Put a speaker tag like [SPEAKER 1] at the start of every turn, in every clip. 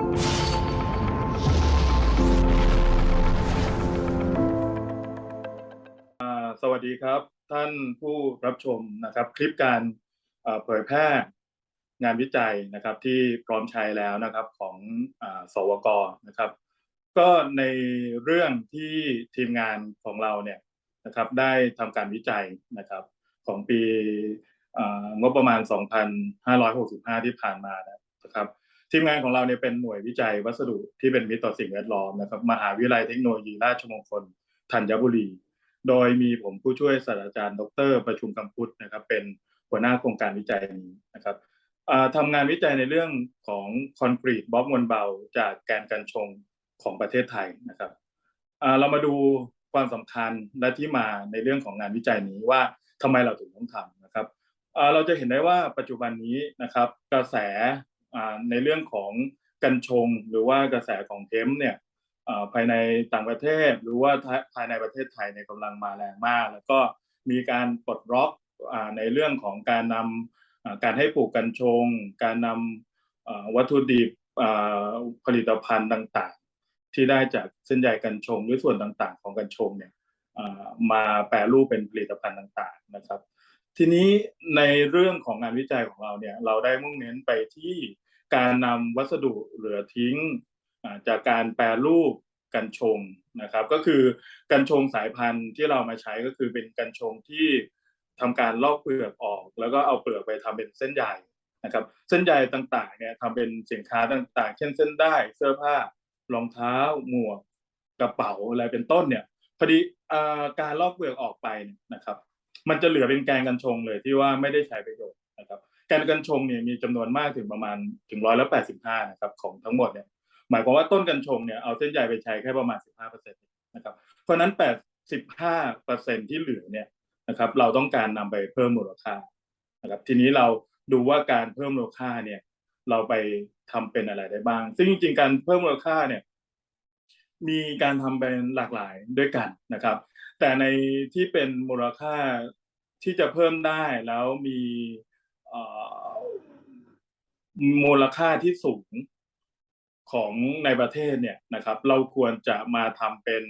[SPEAKER 1] สวัสดีครับ ท่านผู้รับชมนะครับ คลิปการเผยแพร่งานวิจัยนะครับ ที่พร้อมใช้แล้วนะครับของอสวกนะครับ ก็ในเรื่องที่ทีมงานของเราเนี่ยนะครับ ได้ทำการวิจัยนะครับของปีงบประมาณ 2,565 ที่ผ่านมานะครับ ทีมงานของเราเนี่ยเป็นหน่วยวิจัยวัสดุที่เป็นมิตรต่อสิ่งแวดล้อมนะครับมหาวิทยาลัยเทคโนโลยีราชมงคลธัญบุรี โดยมีผมผู้ช่วยศาสตราจารย์ ดร ประชุมคำพุทธนะครับ เป็นหัวหน้าโครงการวิจัยนี้นะครับทำงานวิจัยในเรื่องของคอนกรีตบล็อกมวลเบา จากแกนกันชงของประเทศไทยนะครับเรามาดูความสำคัญและที่มาในเรื่องของงานวิจัยนี้ว่าทำไมเราถึงต้องทำนะครับเราจะเห็นได้ว่าปัจจุบันนี้นะครับ กระแส ในเรื่องของกัญชงหรือว่ากระแสของเทมป์เนี่ยภายในต่างประเทศหรือว่าภายในประเทศไทยเนี่ยกำลังมาแรงมาก แล้วก็มีการปลดล็อกในเรื่องของการนำการให้ปลูกกัญชง การนำวัตถุดิบผลิตภัณฑ์ต่างๆ ที่ได้จากเส้นใยกัญชงหรือส่วนต่างๆ ของกัญชงเนี่ยมาแปรรูปเป็นผลิตภัณฑ์ต่างๆนะครับ ทีนี้ในเรื่องของงานวิจัยของเราเนี่ยเราได้มุ่งเน้นไปที่การนำวัสดุเหลือทิ้งจากการแปรรูปกัญชงนะครับ ก็คือกัญชงสายพันธุ์ที่เรามาใช้ก็คือเป็นกัญชงที่ทำการลอกเปลือกออก แล้วก็เอาเปลือกไปทำเป็นเส้นใยนะครับ เส้นใยต่างๆเนี่ยทำเป็นสินค้าต่างๆ เช่นเส้นได้เสื้อผ้ารองเท้าหมวกกระเป๋าอะไรเป็นต้นเนี่ยพอดีอการลอกเปลือกออกไปนะครับ มันจะเหลือเป็นแกนกัญชงเลยที่ว่าไม่ได้ใช้ประโยชน์นะครับ แกนกัญชงเนี่ยมีจำนวนมากถึงประมาณถึงร้อยละแปดสิบห้านะครับของทั้งหมดเนี่ยหมายความว่าต้นกัญชงเนี่ยเอาเส้นใยไปใช้แค่ประมาณ15%นต์นะครับเพราะฉะนั้น85%ที่เหลือเนี่ยนะครับเราต้องการนำไปเพิ่มมูลค่านะครับทีนี้เราดูว่าการเพิ่มมูลค่าเนี่ยเราไปทำเป็นอะไรได้บ้าง ซึ่งจริงๆการเพิ่มมูลค่าเนี่ยมีการทำเป็นหลากหลายด้วยกันนะครับ แต่ในที่เป็นมูลค่าที่จะเพิ่มได้แล้วมีมูลค่าที่สูงของในประเทศเนี่ยนะครับ เราควรจะมาทำเป็น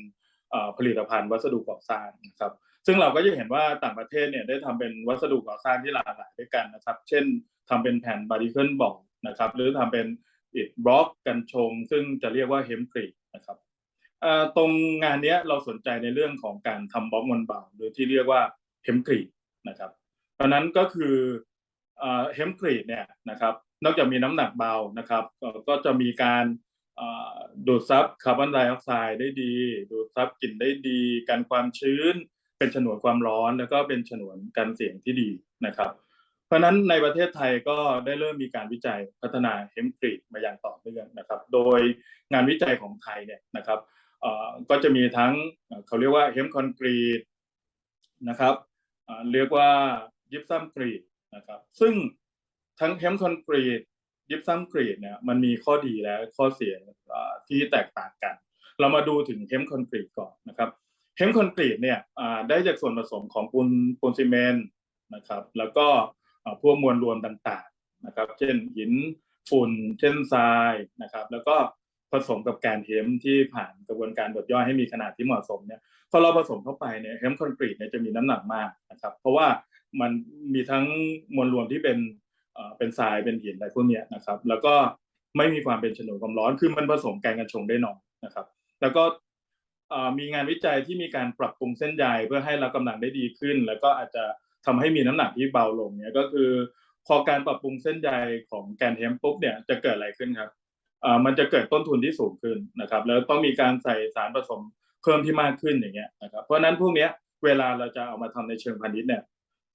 [SPEAKER 1] ผลิตภัณฑ์วัสดุก่อสร้างนะครับ ซึ่งเราก็จะเห็นว่าต่างประเทศเนี่ยได้ทำเป็นวัสดุก่อสร้างที่หลากหลายด้วยกันนะครับ เช่นทำเป็นแผ่นบาริเคิลบอกนะครับ หรือทำเป็นอิฐบล็อกกันชง ซึ่งจะเรียกว่าเฮมครีนะครับ ตรงงานนี้เราสนใจในเรื่องของการทำบล็อกมวลเบาหรือที่เรียกว่าเฮมครีนะครับเพราะนั้นก็คือเฮมครีดเนี่ยนะครับนอกจากมีน้ำหนักเบานะครับ ก็จะมีการดูดซับคาร์บอนไดออกไซด์ได้ดี ดูดซับกลิ่นได้ดีกันความชื้น เป็นฉนวนความร้อน แล้วก็เป็นฉนวนกันเสียงที่ดีนะครับ เพราะฉะนั้นในประเทศไทยก็ได้เริ่มมีการวิจัยพัฒนาเฮมกรีดมาอย่างต่อเนื่องนะครับ โดยงานวิจัยของไทยเนี่ยนะครับ ก็จะมีทั้งเขาเรียกว่าเฮมคอนกรีตนะครับเรียกว่ายิปซัมกรีดนะครับซึ่งทั้งเฮมคอนกรีตยิปซัมกรีดเนี่ยมันมีข้อดีและข้อเสียที่แตกต่างกัน เรามาดูถึงเฮมคอนกรีตก่อนนะครับเฮมคอนกรีตเนี่ยได้จากส่วนผสมของปูนปูนซีเมนต์นะครับแล้วก็พวกมวลรวมต่างๆนะครับ เช่นหินฝุ่นเช่นทรายนะครับ แล้วก็ ผสมกับแกนเฮมที่ผ่านกระบวนการบดย่อยให้มีขนาดที่เหมาะสมเนี่ยพอเราผสมเข้าไปเนี่ยเฮมคอนกรีตเนี่ยจะมีน้ำหนักมากนะครับ เพราะว่ามันมีทั้งมวลรวมที่เป็นเป็นทรายเป็นหินอะไรพวกเนี้ยนะครับ แล้วก็ไม่มีความเป็นฉนวนความร้อนคือมันผสมแกนกันชงได้น้อยนะครับ แล้วก็มีงานวิจัยที่มีการปรับปรุงเส้นใยเพื่อให้รับกำลังได้ดีขึ้น แล้วก็อาจจะทำให้มีน้ำหนักที่เบาลงเนี่ยก็คือ พอการปรับปรุงเส้นใยของแกนเฮมปุ๊บเนี่ยจะเกิดอะไรขึ้นครับ มันจะเกิดต้นทุนที่สูงขึ้นนะครับ แล้วต้องมีการใส่สารผสมเพิ่มที่มากขึ้นอย่างเงี้ยนะครับ เพราะฉะนั้นพวกเนี้ยเวลาเราจะเอามาทำในเชิงพาณิชย์เนี่ย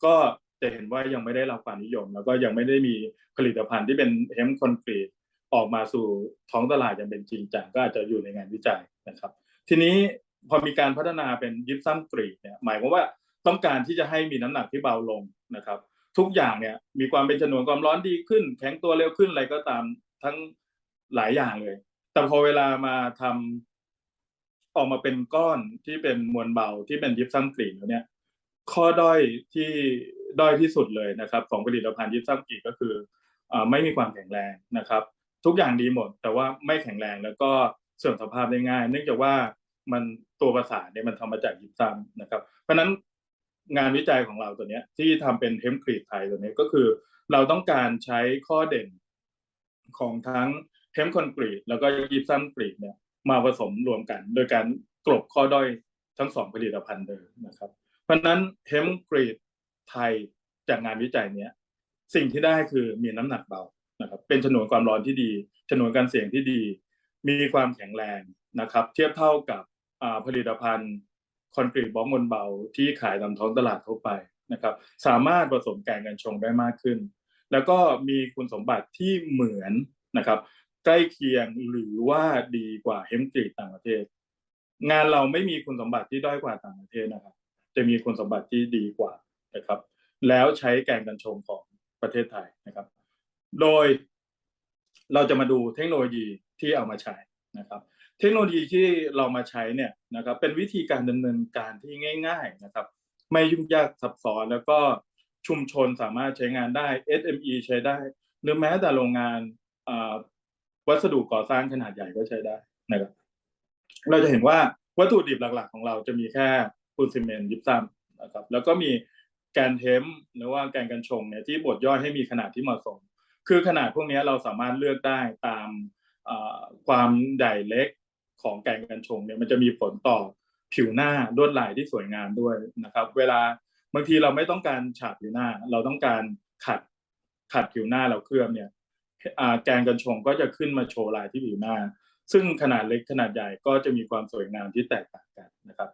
[SPEAKER 1] ก็จะเห็นว่ายังไม่ได้รับความนิยม แล้วก็ยังไม่ได้มีผลิตภัณฑ์ที่เป็นเฮมคอนกรีตออกมาสู่ท้องตลาดอย่างเป็นจริงจังก็อาจจะอยู่ในงานวิจัยนะครับ ทีนี้พอมีการพัฒนาเป็นยิปซัมกรีดเนี่ยหมายความว่าต้องการที่จะให้มีน้ำหนักที่เบาลงนะครับ ทุกอย่างเนี่ยมีความเป็นฉนวนความร้อนดีขึ้น แข็งตัวเร็วขึ้นอะไรก็ตามทั้ง หลายอย่างเลย แต่พอเวลามาทำออกมาเป็นก้อนที่เป็นมวลเบาที่เป็นยิปซัมกรีดแล้วเนี่ย ข้อด้อยที่ด้อยที่สุดเลยนะครับ ของผลิตภัณฑ์ยิปซัมกรีดก็คืออไม่มีความแข็งแรงนะครับ ทุกอย่างดีหมด แต่ว่าไม่แข็งแรงแล้วก็เสื่อมสภาพได้ง่าย เนื่องจากว่ามันตัวประสาทเนี่ยมันทำมาจากยิปซัมนะครับ เพราะฉะนั้นงานวิจัยของเราตัวเนี้ยที่ทำเป็นเทมครีตไทยตัวเนี้ยก็คือ เราต้องการใช้ข้อเด่นของทั้ง เทมคอนกรีตแล้วก็ยิปซัมกรีตเนี่ยมาผสมรวมกัน โดยการกลบข้อด้อยทั้งสองผลิตภัณฑ์เดิมนะครับ เพราะนั้นเทมกรีดไทยจากงานวิจัยเนี้ยสิ่งที่ได้คือมีน้ำหนักเบานะครับ เป็นฉนวนความร้อนที่ดีฉนวนการเสี่ยงที่ดี มีความแข็งแรงนะครับ เทียบเท่ากับผลิตภัณฑ์คอนกรีตบล็อกมวลเบาที่ขายตามท้องตลาดทั่วไปนะครับ สามารถผสมแกงกันชงได้มากขึ้น แล้วก็มีคุณสมบัติที่เหมือนนะครับ ใกล้เคียงหรือว่าดีกว่าเฮมกรีดต่างประเทศ งานเราไม่มีคุณสมบัติที่ด้อยกว่าต่างประเทศนะครับ จะมีคุณสมบัติที่ดีกว่านะครับ แล้วใช้แกงกันชงของประเทศไทยนะครับ โดยเราจะมาดูเทคโนโลยีที่เอามาใช้นะครับ เทคโนโลยีที่เรามาใช้เนี่ยนะครับเป็นวิธีการดำเนินการที่ง่าย ๆนะครับ ไม่ยุ่งยากซับซ้อนแล้วก็ชุมชนสามารถใช้งานได้ SME ใช้ได้ หรือแม้แต่โรงงาน วัสดุก่อสร้างขนาดใหญ่ก็ใช้ได้นะครับ เราจะเห็นว่าวัตถุดิบหลัก ๆ ของเราจะมีแค่ปูนซีเมนต์ยิปซัมนะครับ แล้วก็มีแกนเทมหรือว่าแกนกันชงเนี่ยที่บดย่อยให้มีขนาดที่เหมาะสม คือขนาดพวกนี้เราสามารถเลือกได้ตามความใหญ่เล็กของแกนกันชงเนี่ยมันจะมีผลต่อผิวหน้าลวดลายที่สวยงามด้วยนะครับ เวลาบางทีเราไม่ต้องการฉาบผิวหน้า เราต้องการขัดขัดผิวหน้าเราเคลือบเนี่ย แกนกันชงก็จะขึ้นมาโชว์ลายที่ผิวหน้า ซึ่งขนาดเล็กขนาดใหญ่ก็จะมีความสวยงามที่แตกต่างกันนะครับ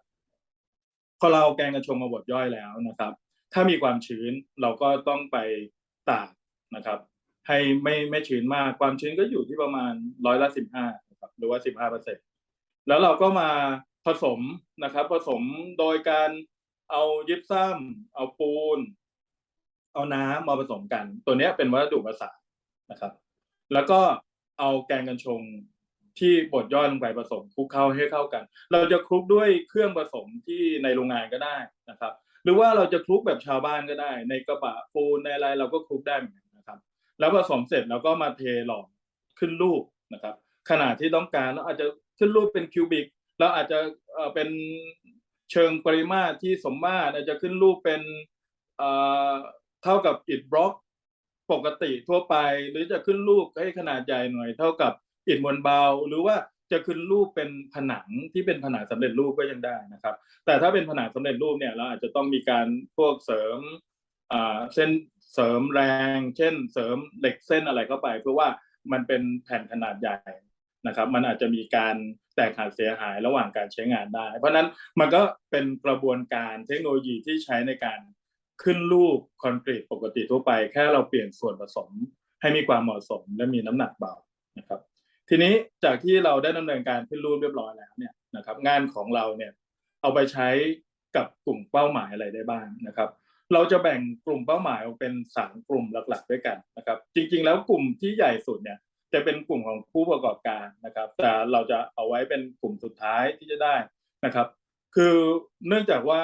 [SPEAKER 1] พอเราแกงกันชงมาบดย่อยแล้วนะครับ ถ้ามีความชื้นเราก็ต้องไปตากนะครับ ให้ไม่ไม่ชื้นมากความชื้นก็อยู่ที่ประมาณร้อยละสิบห้านะครับหรือว่าสิบห้าเปอร์เซ็นแล้วเราก็มาผสมนะครับ ผสมโดยการเอายิปซัมเอาปูน เอาน้ำมาผสมกัน ตัวนี้เป็นวัสดุประสาน นะครับ แล้วก็เอาแกงกันชงที่บดย่อยลงไปผสมคลุกเข้าให้เข้ากัน เราจะคลุกด้วยเครื่องผสมที่ในโรงงานก็ได้นะครับ หรือว่าเราจะคลุกแบบชาวบ้านก็ได้ ในกระบะปูนในอะไรเราก็คลุกได้เหมือนกันนะครับ แล้วผสมเสร็จเราก็มาเทหลอมขึ้นรูปนะครับ ขนาดที่ต้องการเราอาจจะขึ้นรูปเป็นคิวบิกเราอาจจะเป็นเชิงปริมาตรที่สมมาตรอาจจะขึ้นรูปเป็นเท่ากับอิฐบล็อก ปกติทั่วไป หรือจะขึ้นรูปให้ขนาดใหญ่หน่อย เท่ากับอิฐมวลเบา หรือว่าจะขึ้นรูปเป็นผนังที่เป็นผนังสำเร็จรูปก็ยังได้นะครับ แต่ถ้าเป็นผนังสำเร็จรูปเนี่ยเราอาจจะต้องมีการพวกเสริมเส้นเสริมแรง เช่น เสริมเหล็กเส้นอะไรเข้าไป เพื่อว่ามันเป็นแผ่นขนาดใหญ่นะครับ มันอาจจะมีการแตกหักเสียหายระหว่างการใช้งานได้ เพราะนั้นมันก็เป็นกระบวนการเทคโนโลยีที่ใช้ในการ ขึ้นรูปคอนกรีตปกติทั่วไป แค่เราเปลี่ยนส่วนผสมให้มีความเหมาะสมและมีน้ำหนักเบานะครับ ทีนี้จากที่เราได้ดำเนินการขึ้นรูปเรียบร้อยแล้วเนี่ยนะครับ งานของเราเนี่ยเอาไปใช้กับกลุ่มเป้าหมายอะไรได้บ้างนะครับ เราจะแบ่งกลุ่มเป้าหมายออกเป็นสามกลุ่มหลักๆ ด้วยกันนะครับ จริง ๆ แล้วกลุ่มที่ใหญ่สุดเนี่ยจะเป็นกลุ่มของผู้ประกอบการนะครับ แต่เราจะเอาไว้เป็นกลุ่มสุดท้ายที่จะได้นะครับ คือเนื่องจากว่า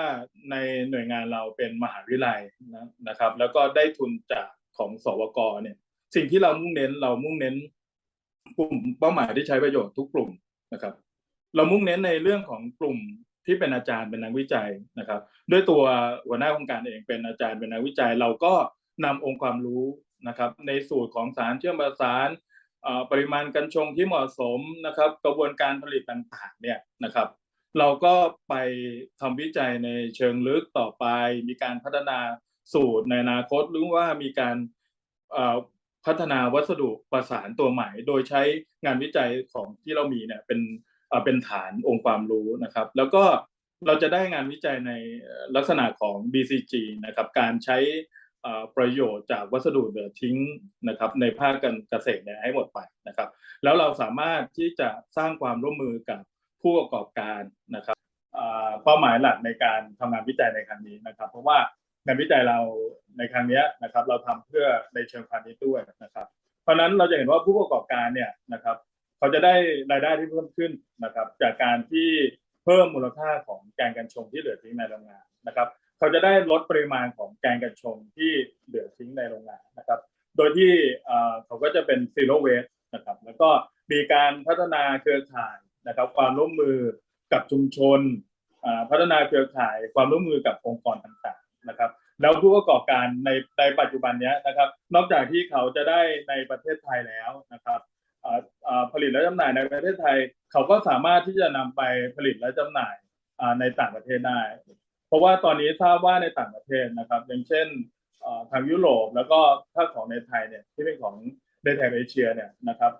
[SPEAKER 1] ในหน่วยงานเราเป็นมหาวิทยาลัยนะครับ แล้วก็ได้ทุนจากของสวกเนี่ยสิ่งที่เรามุ่งเน้นเรามุ่งเน้นกลุ่มเป้าหมายที่ใช้ประโยชน์ทุกกลุ่มนะครับ เรามุ่งเน้นในเรื่องของกลุ่มที่เป็นอาจารย์เป็นนักวิจัยนะครับ ด้วยตัวหัวหน้าโครงการเองเป็นอาจารย์เป็นนักวิจัย เราก็นำองค์ความรู้นะครับ ในสูตรของสารเชื่อมประสานปริมาณกัญชงที่เหมาะสมนะครับ กระบวนการผลิตต่างๆเนี่ยนะครับ เราก็ไปทำวิจัยในเชิงลึกต่อไป มีการพัฒนาสูตรในอนาคตหรือว่ามีการพัฒนาวัสดุประสานตัวใหม่ โดยใช้งานวิจัยของที่เรามีเนี่ยเป็นเป็นฐานองค์ความรู้นะครับ แล้วก็เราจะได้งานวิจัยในลักษณะของ BCG นะครับการใช้ประโยชน์จากวัสดุเหลือทิ้งนะครับ ในภาคการเกษตรเนี่ยให้หมดไปนะครับ แล้วเราสามารถที่จะสร้างความร่วมมือกับ ผู้ประกอบการนะครับเป้าหมายหลักในการทำงานวิจัยในครั้งนี้นะครับ เพราะว่างานวิจัยเราในครั้งนี้นะครับ เราทำเพื่อในเชิงพาณิชย์ด้วยนะครับ เพราะนั้นเราจะเห็นว่าผู้ประกอบการเนี่ยนะครับ เขาจะได้รายได้ที่เพิ่มขึ้นนะครับ จากการที่เพิ่มมูลค่าของแกงกันชงที่เหลือทิ้งในโรงงานนะครับ เขาจะได้ลดปริมาณของแกงกันชงที่เหลือทิ้งในโรงงานนะครับ โดยที่เขาก็จะเป็น zero waste นะครับ แล้วก็มีการพัฒนาเครือข่าย นะครับความร่วมมือกับชุมชนพัฒนาเครือข่าย ความร่วมมือกับองค์กรต่างๆนะครับ แล้วผู้ประกอบการในในปัจจุบันนี้นะครับ นอกจากที่เขาจะได้ในประเทศไทยแล้วนะครับผลิตและจำหน่ายในประเทศไทย เขาก็สามารถที่จะนำไปผลิตและจำหน่ายในต่างประเทศได้ เพราะว่าตอนนี้ทราบว่าในต่างประเทศนะครับ อย่างเช่นทางยุโรปแล้วก็ถ้าของในไทยเนี่ยที่เป็นของในแถบเอเชียเนี่ยนะครับ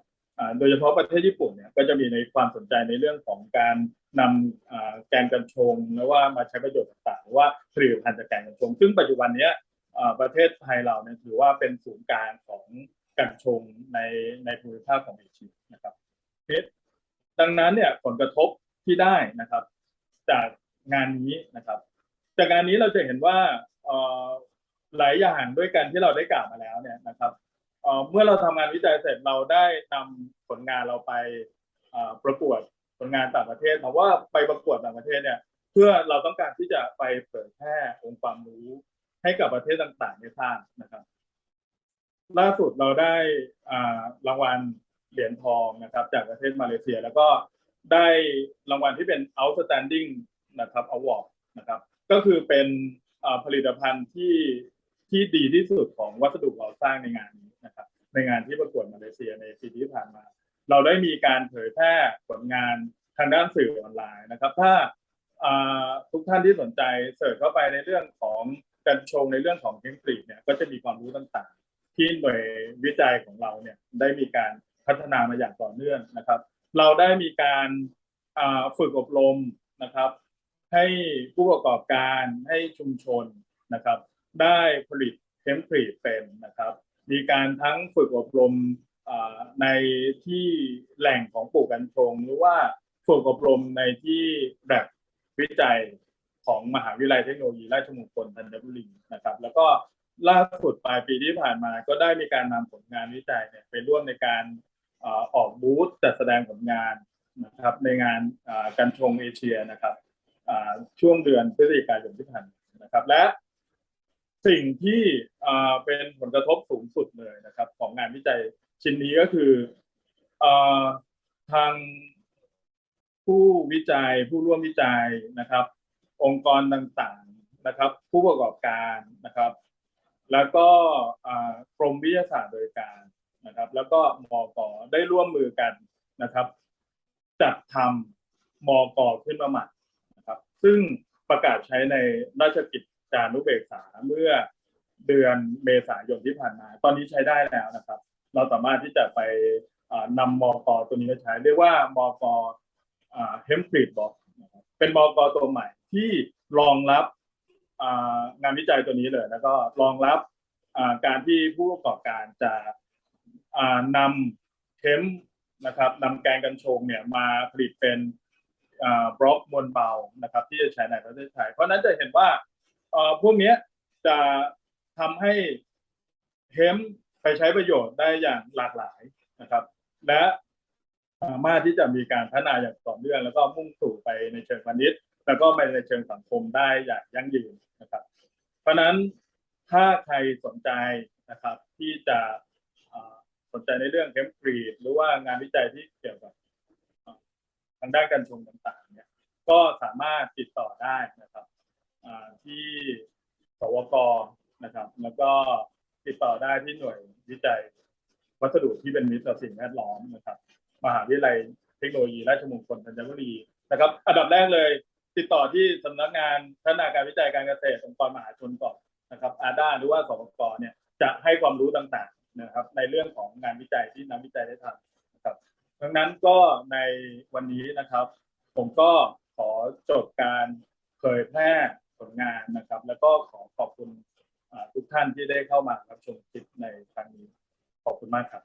[SPEAKER 1] โดยเฉพาะประเทศญี่ปุ่นเนี่ยก็จะมีในความสนใจในเรื่องของการนำแกนกัญชงหรือว่ามาใช้ประโยชน์ต่างๆหรือว่าผลิตภัณฑ์จากแกนกัญชง ซึ่งปัจจุบันเนี้ยประเทศไทยเราเนี่ยถือว่าเป็นศูนย์กลางของกัญชงในในภูมิภาคของเอเชียนะครับดังนั้นเนี่ยผลกระทบที่ได้นะครับ จากงานนี้นะครับ จากงานนี้เราจะเห็นว่าหลายอย่างด้วยกันที่เราได้กล่าวมาแล้วเนี่ยนะครับ เมื่อเราทำงานวิจัยเสร็จเราได้นำผลงานเราไปประกวดผลงานต่างประเทศแต่ว่าไปประกวดต่างประเทศเนี่ย เพื่อเราต้องการที่จะไปเผยแพร่องค์ความรู้ให้กับประเทศต่างๆได้ทราบนะครับ ล่าสุดเราได้รางวัลเหรียญทองนะครับ จากประเทศมาเลเซีย แล้วก็ได้รางวัลที่เป็น outstanding นะครับ award นะครับ ก็คือเป็นผลิตภัณฑ์ที่ที่ดีที่สุดของวัสดุก่อสร้างในงานนี้ ในงานที่ประกวดมาเลเซียในปีที่ผ่านมา เราได้มีการเผยแพร่ผลงานทางด้านสื่อออนไลน์นะครับ ถ้าทุกท่านที่สนใจเสิร์ชเข้าไปในเรื่องของการชงในเรื่องของเทคนิคเนี่ยก็จะมีความรู้ต่างๆ ที่หน่วยวิจัยของเราเนี่ยได้มีการพัฒนามาอย่างต่อเนื่องนะครับ เราได้มีการฝึกอบรมนะครับ ให้ผู้ประกอบการให้ชุมชนนะครับ ได้ผลิตเทมเพลตเป็นนะครับ มีการทั้งฝึกอบรมในที่แหล่งของปลูกกัญชง หรือว่าฝึกอบรมในที่แบบวิจัยของมหาวิทยาลัยเทคโนโลยีราชมงคลธัญบุรีนะครับ แล้วก็ล่าสุดปลายปีที่ผ่านมาก็ได้มีการนำผลงานวิจัยเนี่ยไปร่วมในการออกบูธจัดแสดงผลงานนะครับในงานกัญชงเอเชียนะครับช่วงเดือนพฤศจิกายนที่ผ่านมานะครับ และสิ่งที่ เป็นผลกระทบสูงสุดเลยนะครับ ของงานวิจัยชิ้นนี้ก็คืออ่าทางผู้วิจัยผู้ร่วมวิจัยนะครับ องค์กรต่างๆนะครับ ผู้ประกอบการนะครับ แล้วก็อ่ากรมวิทยาศาสตร์โดยการนะครับ แล้วก็มอกได้ร่วมมือกันนะครับ จัดทำมอกขึ้นมาใหม่นะครับ ซึ่งประกาศใช้ในราชกิจจานุเบกษาเมื่อ เดือนเมษายนที่ผ่านมา ตอนนี้ใช้ได้แล้วนะครับ เราสามารถที่จะไปอ่านำมกตัวนี้มาใช้ เรียกว่ามกเฮมฟรีดบอกเป็นมกตัวใหม่ที่รองรับงานวิจัยตัวนี้เลย แล้วก็รองรับการที่ผู้ประกอบการจะนำเทมนะครับนำแกงกัญชงเนี่ยมาผลิตเป็นบล็อกมวลเบานะครับ ที่จะใช้ในประเทศไทย เพราะฉะนั้นจะเห็นว่าพวกนี้จะ ทำให้เฮมไปใช้ประโยชน์ได้อย่างหลากหลายนะครับ และสามารถที่จะมีการพัฒนาอย่างต่อเนื่องแล้วก็มุ่งสู่ไปในเชิงพาณิชย์ แล้วก็ไปในเชิงสังคมได้อย่างยั่งยืนนะครับ เพราะนั้นถ้าใครสนใจนะครับ ที่จะสนใจในเรื่องเคมฟรีดหรือว่างานวิจัยที่เกี่ยวกับทางด้านการชงต่างๆเนี่ยก็สามารถติดต่อได้นะครับที่สวก นะครับ แล้วก็ติดต่อได้ที่หน่วยวิจัย วัสดุที่เป็นมิตรต่อสิ่งแวดล้อมนะครับ มหาวิทยาลัยเทคโนโลยีราชมงคลธัญบุรีนะครับ อันดับแรกเลย ติดต่อที่สำนักงานพัฒนาการวิจัยการเกษตรองค์กรมหาชนก่อนนะครับอาด้าหรือว่าสวกเนี่ยจะให้ความรู้ต่างๆนะครับ ในเรื่องของงานวิจัยที่นักวิจัยได้ทำนะครับดังนั้นก็ในวันนี้นะครับ ผมก็ขอจบการเผยแพร่ผลงานนะครับ แล้วก็ขอขอบคุณ ทุกท่านที่ได้เข้ามารับชมคลิปในครั้งนี้ขอบคุณมากครับ